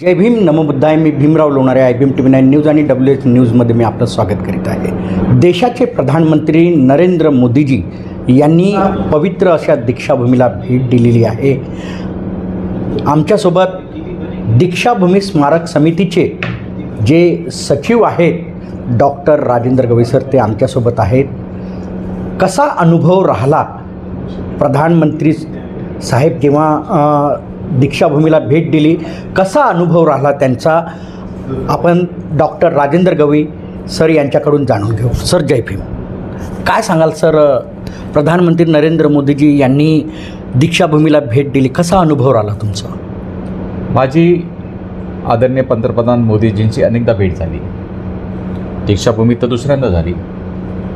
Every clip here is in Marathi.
जय भीम नमोबुद्धाय मी Bhimrao Lonare I Bhim T V nine news आणि डब्ल्यू एच न्यूजमध्ये मी आपलं स्वागत करीत आहे. देशाचे प्रधानमंत्री नरेंद्र मोदीजी यांनी पवित्र अशा दीक्षाभूमीला भेट दिलेली आहे. आमच्यासोबत दीक्षाभूमी स्मारक समितीचे जे सचिव आहेत डॉक्टर राजेंद्र गवेसर ते आमच्यासोबत आहेत. कसा अनुभव राहिला प्रधानमंत्री साहेब जेव्हा दीक्षाभूमीला भेट दिली. कसा अनुभव राहिला त्यांचा? आपण डॉक्टर राजेंद्र गवई सर यांच्याकडून जाणून घेऊ. सर जय भीम. काय सांगाल सर? प्रधानमंत्री नरेंद्र मोदीजी यांनी दीक्षाभूमीला भेट दिली. कसा अनुभव राहिला तुमचा? माझी आदरणीय पंतप्रधान मोदीजींची अनेकदा भेट झाली. दीक्षाभूमी तर दुसऱ्यांदा झाली.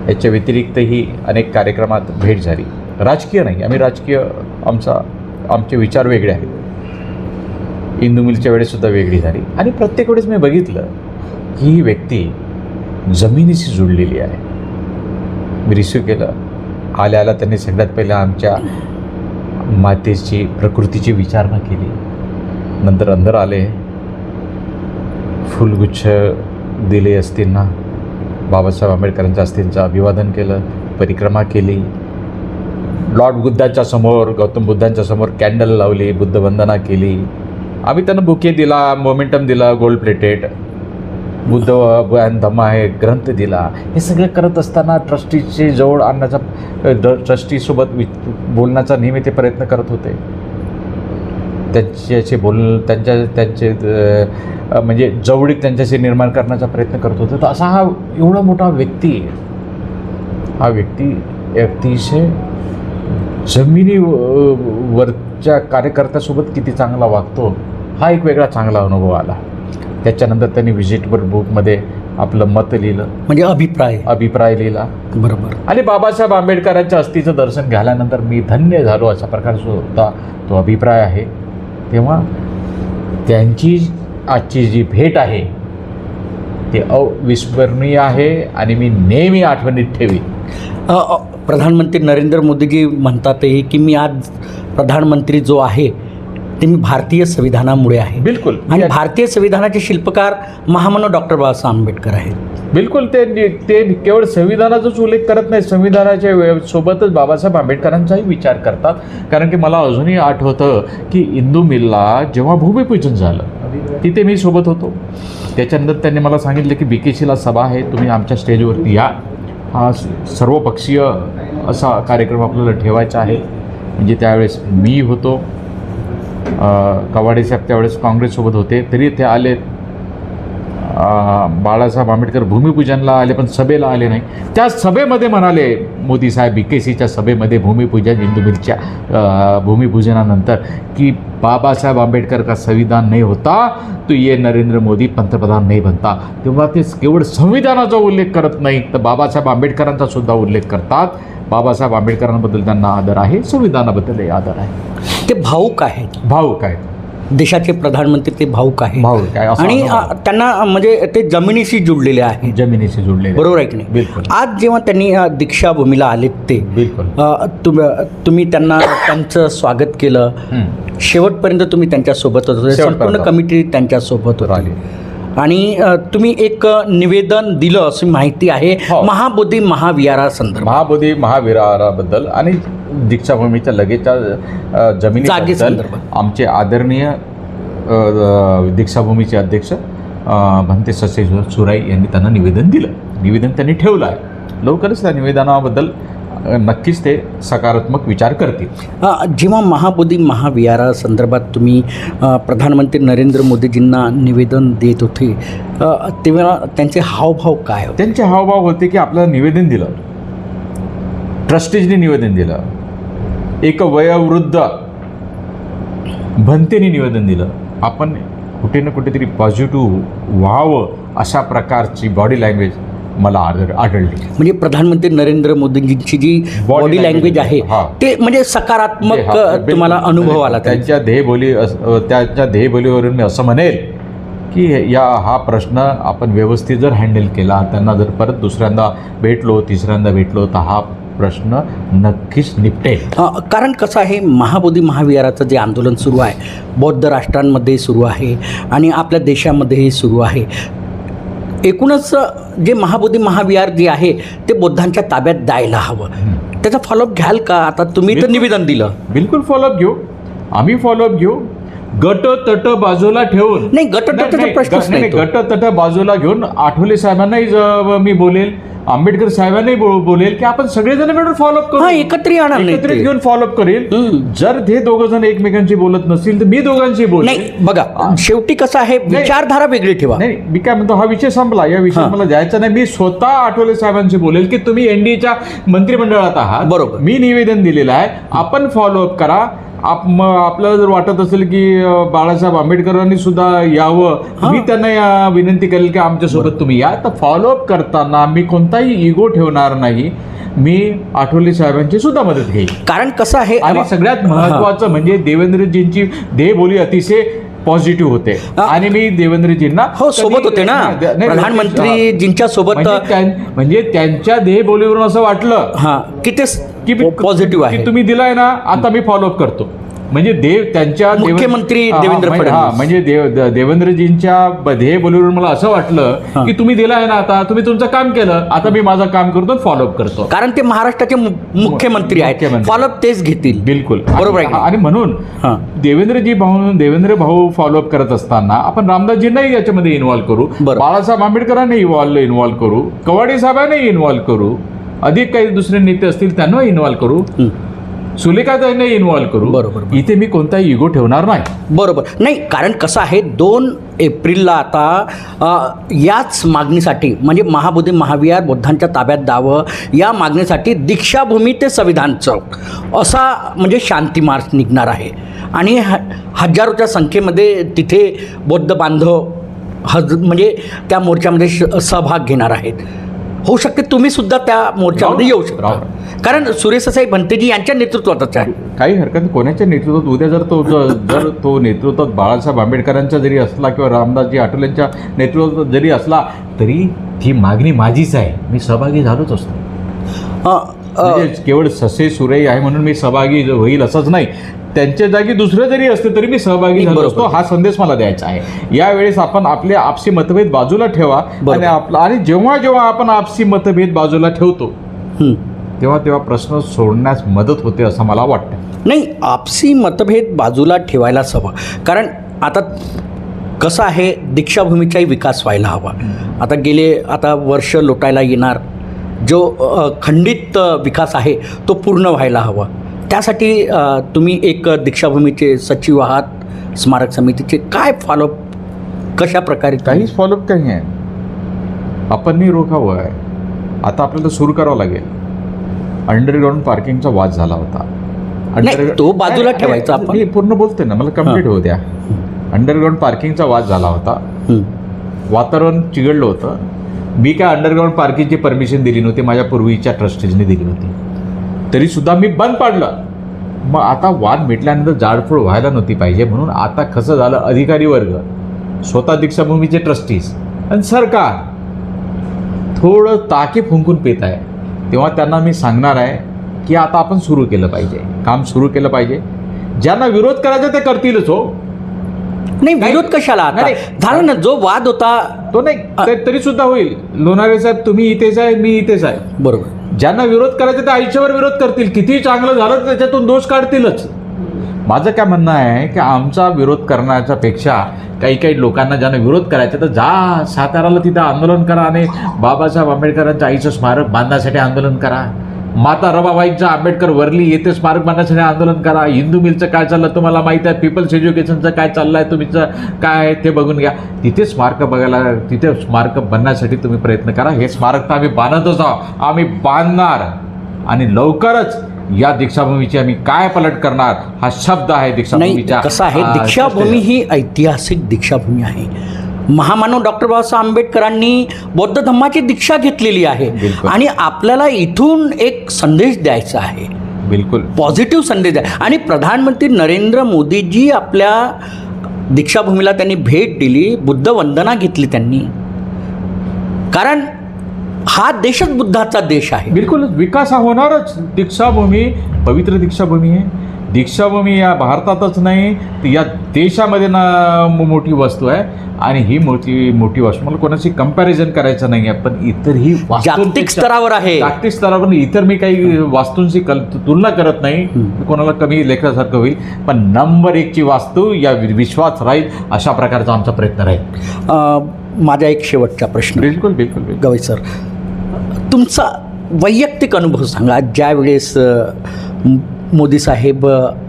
याच्या व्यतिरिक्तही अनेक कार्यक्रमात भेट झाली. राजकीय नाही आम्ही राजकीय आमचा आमचे विचार वेगळे आहेत. इंदू मिलच्या वेळेससुद्धा वेगळी झाली. आणि प्रत्येक वेळेस मी बघितलं की ही व्यक्ती जमिनीशी जुळलेली आहे. मी रिसिव्ह केलं. आल्या आल्या त्यांनी सगळ्यात पहिलं आमच्या मातेची प्रकृतीची विचारणा केली. नंतर अंदर आले. फुलगुच्छ दिले असतील ना? बाबासाहेब आंबेडकरांच्या अस्तींचं अभिवादन केलं. परिक्रमा केली. लॉर्ड बुद्धाच्या समोर गौतम बुद्धांच्या समोर कॅन्डल लावली बुद्धवंदना केली. आम्ही त्यांना बुके दिला मोमेंटम दिला गोल्ड प्लेटेड बुद्ध धम्मा हे ग्रंथ दिला. हे सगळं करत असताना ट्रस्टीचे जवळ आणण्याचा ट्रस्टीसोबत वि बोलण्याचा नेहमी ते प्रयत्न करत होते. त्यांच्याशी बोल त्यांच्या त्यांचे म्हणजे जवळीक त्यांच्याशी निर्माण करण्याचा प्रयत्न करत होते. तर असा हा एवढा मोठा व्यक्ती हा व्यक्ती अतिशय जमिनी वरच्या कार्यकर्त्यासोबत किती चांगला वागतो हा एक वेगळा चांगला अनुभव आला. त्याच्यानंतर त्यांनी विजिटवर बुकमध्ये आपलं मत लिहिलं. म्हणजे अभिप्राय. अभिप्राय लिहिला. बरोबर. आणि बाबासाहेब आंबेडकरांच्या अस्तीचं दर्शन घ्याल्यानंतर मी धन्य झालो अशा प्रकारचा होता तो अभिप्राय आहे. तेव्हा त्यांची आजची जी भेट आहे ती अविस्मरणीय आहे आणि मी नेहमी आठवणीत ठेवी प्रधानमंत्री नरेंद्र मोदीजी म्हणतातही की मी आज प्रधानमंत्री जो आहे ते मी भारतीय संविधानामुळे आहे. बिलकुल. आणि भारतीय संविधानाचे शिल्पकार महामानव डॉक्टर बाबासाहेब आंबेडकर आहेत. बिलकुल ते ते केवळ संविधानाचाच उल्लेख करत नाही संविधानाच्या वे- सोबतच बाबासाहेब आंबेडकरांचाही विचार करतात. कारण की मला अजूनही आठवतं की इंदू मिलला जेव्हा भूमिपूजन झालं तिथे मी सोबत होतो. त्याच्यानंतर त्यांनी मला सांगितलं की बीकेसीला सभा आहे तुम्ही आमच्या स्टेजवरती या. हा स- सर्वपक्षीय असा कार्यक्रम आपल्याला ठेवायचा आहे. म्हणजे त्यावेळेस मी होतो. कवाडे साहेब त्यावेळेस काँग्रेससोबत होते. तरी ते आले बाळासाहेब आंबेडकर भूमिपूजनला आले पण सभेला आले नाही. त्या सभेमध्ये म्हणाले मोदी साहेब बी के सीच्या सभेमध्ये भूमिपूजन हिंदू मिलच्या भूमिपूजनानंतर की बाबासाहेब आंबेडकर का संविधान नाही होता तो ये नरेंद्र मोदी पंतप्रधान नाही बनता. तेव्हा ते केवळ संविधानाचा उल्लेख करत नाही तर बाबासाहेब आंबेडकरांचा सुद्धा उल्लेख करतात. बाबासाहेब आंबेडकरांबद्दल त्यांना आदर आहे संविधानाबद्दलही आदर आहे. ते भाऊक आहेत. भाऊक आहेत. देशाचे प्रधानमंत्री ते भाऊक आहे असं आणि अनुभव. त्यांना म्हणजे ते जमिनीशी जुडलेले आहेत. जमिनीशी जोडलेले बरोबर आहे की नाही? बिलकुल. आज जेव्हा त्यांनी अ, दीक्षाभूमीला आलेत ते बिलकुल. अ, तुम तुम्ही त्यांना त्यांचं स्वागत केलं. शेवटपर्यंत तुम्ही त्यांच्यासोबत होते. शेवटपर्यंत. संपूर्ण कमिटी त्यांच्यासोबत तर आली. होती आणि अ, तुम्ही एक अ, निवेदन दिलं अशी माहिती आहे. हो. महाबोधी महाविहारासंदर्भात. महाबोधी महाविहाराबद्दल आणि दीक्षाभूमीच्या लगेचच्या जमिनीबद्दल जागेसंदर्भात. आमचे आदरणीय दीक्षाभूमीचे अध्यक्ष भंते ससे सुराई यांनी त्यांना निवेदन दिलं. निवेदन त्यांनी ठेवलं आहे. लवकरच त्या निवेदनाबद्दल नक्कीच ते सकारात्मक विचार करतील. जेव्हा महाबोधी महाविहारासंदर्भात तुम्ही अ, प्रधानमंत्री नरेंद्र मोदीजींना निवेदन देत होते तेव्हा त्यांचे हावभाव काय होते? त्यांचे हावभाव होते की आपल्याला निवेदन दिलं. ट्रस्टीजने निवेदन दिलं. एक वयोवृद्ध भंतेने निवेदन दिलं आपण कुठे ना कुठेतरी पॉझिटिव्ह व्हावं अशा प्रकारची बॉडी लँग्वेज मला आढळ आढळली म्हणजे प्रधानमंत्री नरेंद्र मोदींची जी बॉडी लँग्वेज आहे. ते म्हणजे सकारात्मक. तुम्हाला अनुभव आला त्यांचा. त्यांच्या ध्येयबोली त्यांच्या ध्येयबोलीवरून मी असं म्हणेल की या हा प्रश्न आपण व्यवस्थित जर हँडल केला त्यांना जर परत दुसऱ्यांदा भेटलो तिसऱ्यांदा भेटलो तर हा प्रश्न नक्कीच निपटेल. कारण कसं आहे महाबोधी महाविहाराचं जे आंदोलन सुरू आहे बौद्ध राष्ट्रांमध्ये सुरू आहे आणि आपल्या देशामध्येही सुरू आहे. एकूणच जे महाबोधी महाविहार जे आहे ते बुद्धांच्या ताब्यात द्यायला हवं. त्याचा फॉलोअप घ्याल का? आता तुम्ही तर. निवेदन दिलं. बिलकुल फॉलोअप घेऊ. आम्ही फॉलोअप घेऊ. गट तट बाजूला ठेवून. नाही, गट तटाचा नाही, प्रश्नच नाही. गट तट बाजूला घेऊन आठवले साहेबांनाही मी बोलेल. आंबेडकर साहेबांनाही बो- बोलेल की आपण सगळेजण मिळून फॉलोअप करू. हा, एकत्र येणार एकत्रित. घेऊन फॉलोअप करेल. जर ते दोघ जण एकमेकांशी बोलत नसतील तर मी दोघांशी नाही बघा शेवटी कसं आहे विचारधारा वेगळी ठेवा. नाही मी काय म्हणतो हा विषय संपला. या विषयात हा. मला जायचं नाही. मी स्वतः आठवले साहेबांशी बोलेल की तुम्ही एनडीएच्या मंत्रिमंडळात आहात. बरोबर. मी निवेदन दिलेलं आहे. आपण फॉलोअप करा. आप आपल्याला जर वाटत असेल की बाळासाहेब आंबेडकरांनी सुद्धा यावं मी त्यांना या विनंती करेल की आमच्यासोबत तुम्ही या. तर फॉलोअप करताना मी कोणताही इगो ठेवणार नाही. मी आठवले साहेबांची सुद्धा मदत घेईल कारण कसं आहे आणि सगळ्यात महत्वाचं म्हणजे देवेंद्रजींची देहबोली अतिशय पॉझिटिव्ह होते. आणि मी देवेंद्रजींना हो सोबत होते ना. प्रधानमंत्रीजींच्या सोबत म्हणजे म्हणजे त्यांच्या देहबोलीवरून असं वाटलं. की ते की पॉझिटिव्ह की आहे तुम्ही दिलाय ना आता मी फॉलोअप करतो म्हणजे देव त्यांच्या मुख्यमंत्री हा, हा, देवेंद्र म्हणजे- हा, फडणवीस. म्हणजे देव देवेंद्रजींच्या ब- देहबोलीवरून मला असं वाटलं हा. की तुम्ही दिलाय ना आता तुम्ही तुमचं काम केलं आता मी माझं काम करतो फॉलोअप करतो कारण ते महाराष्ट्राचे मुख्यमंत्री आहेत. फॉलोअप तेच घेतील बिलकुल बरोबर आहे आणि- म्हणून हा. देवेंद्रजी भाऊ देवेंद्र भाऊ फॉलोअप करत असताना आपण रामदासजींनाही याच्यामध्ये इन्व्हॉल्व करू. बाळासाहेब आंबेडकरांनी इन्व्हॉल्व इन्व्हॉल्व करू कवाडे साहेबांनाही इन्व्हॉल्व करू अधिक काही दुसरे नेते असतील त्यांना इन्व्हॉल्व करू. सुलेखाताईंना इन्व्हॉल्व करू. बरोबर. इथे मी कोणताही इगो ठेवणार नाही. बरोबर. नाही कारण कसं आहे दोन एप्रिलला आता याच मागणीसाठी म्हणजे महाबोधी महाविहार बुद्धांच्या ताब्यात द्यावं या मागणीसाठी दीक्षाभूमी ते संविधान चौक असा म्हणजे शांती मार्च निघणार आहे. आणि ह हजारोच्या संख्येमध्ये तिथे बौद्ध बांधव हज म्हणजे त्या मोर्चामध्ये श- सहभाग घेणार आहेत. होऊ शकते तुम्ही सुद्धा त्या मोर्चामध्ये येऊ शकता. कारण सुरेशसाई भंतेजी यांच्या नेतृत्वातच आहे. काही हरकत. कोणाच्या नेतृत्वात? उद्या जर तो जर तो नेतृत्वात बाळासाहेब आंबेडकरांचा जरी असला किंवा रामदासजी आठवलेंच्या नेतृत्वात जरी असला तरी ती मागणी माझीच आहे. मी सहभागी झालोच असतो. म्हणजे केवळ ससे सुरे आहे म्हणून मी सहभागी होईल असंच नाही. त्यांच्या जागी दुसरं जरी असते तरी मी सहभागी झालो. असतो. हा संदेश मला द्यायचा आहे. यावेळेस आपण आपले आपसी मतभेद बाजूला ठेवा. आणि आपला आणि जेव्हा जेव्हा आपण आपसी मतभेद बाजूला ठेवतो हं. तेव्हा तेव्हा प्रश्न सोडण्यास मदत होते असं मला वाटतं. नाही आपसी मतभेद बाजूला ठेवायलाच हवं कारण आता कसं आहे दीक्षाभूमीचाही विकास व्हायला हवा. आता गेले आता वर्ष लोटायला येणार. जो खंडित विकास आहे तो पूर्ण व्हायला हवा. त्यासाठी तुम्ही एक दीक्षाभूमीचे सचिव आहात स्मारक समितीचे. काय फॉलोअप कशा प्रकारे काहीच फॉलोअप काही आहे आपण नाही रोखावं आहे. आता आपल्याला सुरू करावं लागेल. अंडरग्राऊंड पार्किंगचा वाद झाला होता. नाही, तो बाजूला ठेवायचा आपण. पूर्ण बोलतोय ना मला कंप्लीट होऊ द्या. अंडरग्राऊंड पार्किंगचा वाद झाला होता. वातावरण चिघडलं होतं. मी काय अंडरग्राऊंड पार्किंगची परमिशन दिली नव्हती माझ्या पूर्वीच्या ट्रस्टीजने दिली होती तरी सुद्धा मी बंद पाडलं. मग आता वाद मिटल्यानंतर जाडफोड व्हायला नव्हती पाहिजे म्हणून आता कसं झालं अधिकारी वर्ग स्वतः दीक्षाभूमीचे ट्रस्टीज आणि सरकार. थोडं ताके फुंकून पेत आहे. तेव्हा त्यांना मी सांगणार आहे की आता आपण सुरू केलं पाहिजे. काम सुरू केलं पाहिजे. ज्यांना विरोध करायचा ते करतीलच हो. नाही विरोध कशाला झालं ना जो वाद होता तो नाही तरी सुद्धा होईल. लोणारे साहेब तुम्ही इथेच आहे मी इथेच आहे. बरोबर. ज्यांना विरोध करायचा ते आयुष्यभर विरोध करतील. किती चांगलं झालं तर त्याच्यातून दोष काढतीलच. माझं काय म्हणणं आहे की आमचा विरोध करण्याच्या पेक्षा काही काही लोकांना ज्यांना विरोध करायचा तर जा साताराला तिथं आंदोलन करा आणि बाबासाहेब आंबेडकरांच्या आईचं स्मारक बांधण्यासाठी आंदोलन करा. माता रमाबाईंचं आंबेडकर वर्ली येथे स्मारक बांधण्यासाठी आंदोलन करा. हिंदू मिलचं काय चाललं तुम्हाला माहीत आहे? पीपल्स एज्युकेशनचं काय चाललं आहे तुमचं काय आहे ते बघून घ्या. तिथे स्मारक बघायला तिथे स्मारक बनण्यासाठी तुम्ही प्रयत्न करा. हे स्मारक तर आम्ही बांधतच आहोत. आम्ही बांधणार. आणि लवकरच या दीक्षाभूमीची आम्ही काय पलट करणार? हा शब्द आहे नाही दीक्षाभूमीच्या कसं आहे? दीक्षाभूमी ही ऐतिहासिक दीक्षाभूमी आहे. महामानव डॉक्टर बाबासाहेब आंबेडकरांनी बौद्ध धम्माची दीक्षा घेतलेली आहे. आणि आपल्याला इथून एक संदेश द्यायचा आहे. बिलकुल. पॉझिटिव्ह संदेश आहे आणि प्रधानमंत्री नरेंद्र मोदीजी आपल्या दीक्षाभूमीला त्यांनी भेट दिली बुद्ध वंदना घेतली त्यांनी. कारण हा देशच बुद्धाचा देश आहे. बिलकुल विकास हा होणारच. दीक्षाभूमी पवित्र दीक्षाभूमी आहे. दीक्षाभूमी या भारतातच नाही तर या देशामध्ये ना मोठी वस्तू आहे. आणि ही मोठी मोठी वस्तू मला कोणाशी कंपॅरिझन करायचं नाही आहे पण इतरही जागतिक वास्तूंपेक्षा- स्तरावर आहे. जागतिक स्तरावर इतर मी काही वास्तूंची कल तुलना करत नाही. कोणाला कमी लेखल्यासारखं होईल पण नंबर एकची वास्तू या विश्वास राहील अशा प्रकारचा आमचा प्रयत्न राहील. अ, माझा एक शेवटचा प्रश्न. बिलकुल बिलकुल गवई सर तुमचा वैयक्तिक अनुभव सांगा ज्या वेळेस अ, म- मोदी साहेब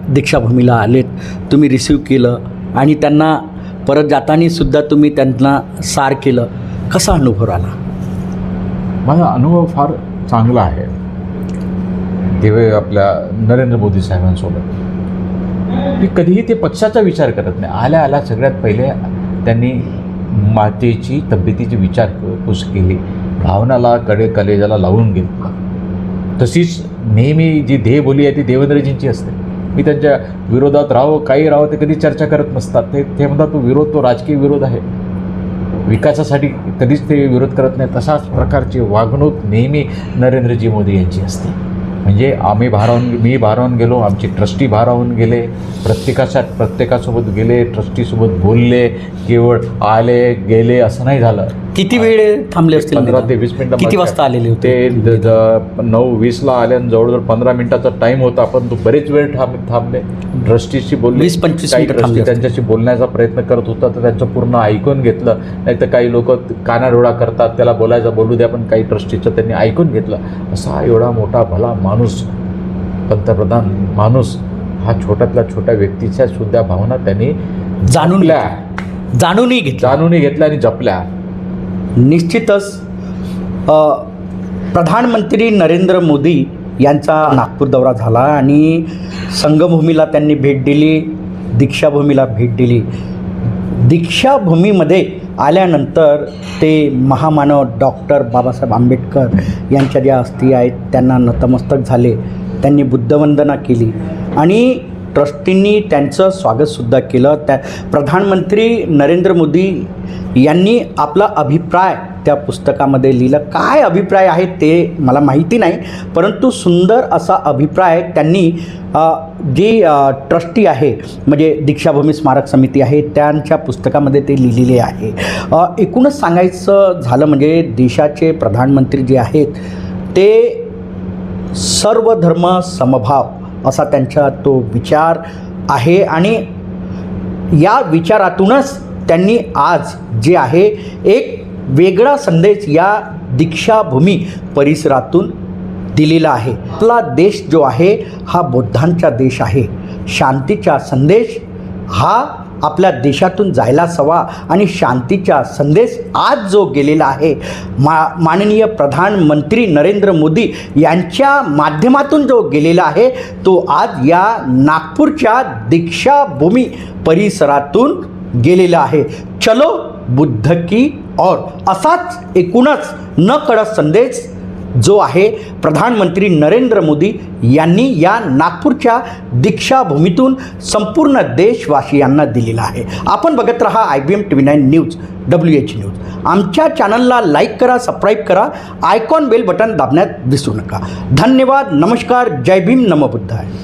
दीक्षाभूमीला आलेत. तुम्ही रिसीव केलं आणि त्यांना परत जाताना सुद्धा तुम्ही त्यांना सार केलं. कसा अनुभव आला? माझा अनुभव फार चांगला आहे. तेव्हा आपल्या नरेंद्र मोदी साहेबांसोबत. मी कधीही ते पक्षाचा विचार करत नाही. आल्या आल्या सगळ्यात पहिले त्यांनी मातेची तब्येतीची विचारपूस केली भावनाला कडे कलेजाला लावून घेतलं. तशीच नेहमी जी ध्येय बोली आहे ती देवेंद्रजींची असते. मी त्यांच्या विरोधात राहो काही राहो ते कधी चर्चा करत नसतात. ते ते म्हणतात तो विरोध तो राजकीय विरोध आहे. विकासासाठी कधीच ते विरोध करत नाही तशाच प्रकारची वागणूक नेहमी नरेंद्रजी मोदी यांची असते. म्हणजे आम्ही भारावून मी भारावून गेलो आमचे ट्रस्टी भारावून गेले प्रत्येकाच्या प्रत्येकासोबत गेले ट्रस्टीसोबत बोलले केवळ आले गेले असं नाही झालं. किती वेळ थांबले असतील पंधरा ते वीस मिनिटं किती वाजता आलेले होते? ते नऊ वीसला आले आणि जवळजवळ पंधरा मिनिटाचा टाईम होता पण तो बरेच वेळ थांब थांबले. ट्रस्टीशी बोलले. 20-25 काही मिनिटं थांबले ट्रस्टी. त्यांच्याशी बोलण्याचा प्रयत्न करत होता तर त्यांचं पूर्ण ऐकून घेतलं. नाही तर काही लोक कानाडोळा करतात त्याला बोलायचं बोलू द्या पण काही ट्रस्टीचं त्यांनी ऐकून घेतलं. असा एवढा मोठा भला माणूस पंतप्रधान माणूस हा छोट्यातल्या छोट्या व्यक्तीच्या सुद्धा भावना त्यांनी जाणून जपल्या. जाणूनही घेतलं जाणूनही घेतल्या आणि जपल्या. निश्चितच प्रधानमंत्री नरेंद्र मोदी यांचा नागपूर दौरा झाला आणि संगभूमीला त्यांनी भेट दिली दीक्षाभूमीला भेट दिली. दीक्षाभूमीमध्ये आल्यानंतर ते महामानव डॉक्टर बाबासाहेब आंबेडकर यांच्या ज्या अस्थी आहेत त्यांना नतमस्तक झाले. त्यांनी बुद्धवंदना केली. आणि ट्रस्टींनी त्यांचं स्वागतसुद्धा केलं. त्या प्रधानमंत्री नरेंद्र मोदी यांनी आपला अभिप्राय त्या पुस्तकामध्ये लिहिलं. काय अभिप्राय आहे ते मला माहिती नाही परंतु सुंदर असा अभिप्राय त्यांनी जी ट्रस्टी आहे म्हणजे दीक्षाभूमी स्मारक समिती आहे त्यांच्या पुस्तकामध्ये ते लिहिलेले आहे. एकूणच सांगायचं झालं म्हणजे देशाचे प्रधानमंत्री जे आहेत ते सर्व धर्म समभाव असा त्यांचा तो विचार आहे. आणि या विचारातूनच त्यांनी आज जे आहे एक वेगळा संदेश या दीक्षाभूमी परिसरातून दिलेला आहे. आपला देश जो आहे हा बुद्धांचा देश आहे. शांतीचा संदेश हा आपल्या देशातून जायलाच हवा आणि शांतीचा संदेश आज जो गेलेला आहे. मा माननीय प्रधानमंत्री नरेंद्र मोदी यांच्या माध्यमातून जो गेलेला आहे तो आज या नागपूरच्या दीक्षाभूमी परिसरातून गेलेला आहे. चलो बुद्ध की और असाच एकूणच न कळत संदेश जो आहे प्रधानमंत्री नरेंद्र मोदी यांनी या नागपूरच्या दीक्षाभूमीतून संपूर्ण देशवासियांना दिलेला आहे. आपण बघत रहा I B M T V nine news W H news. आमच्या चॅनलला लाईक करा सबस्क्राईब करा आयकॉन बेल बटन दाबण्यात विसरू नका. धन्यवाद नमस्कार जय भीम नमो आहे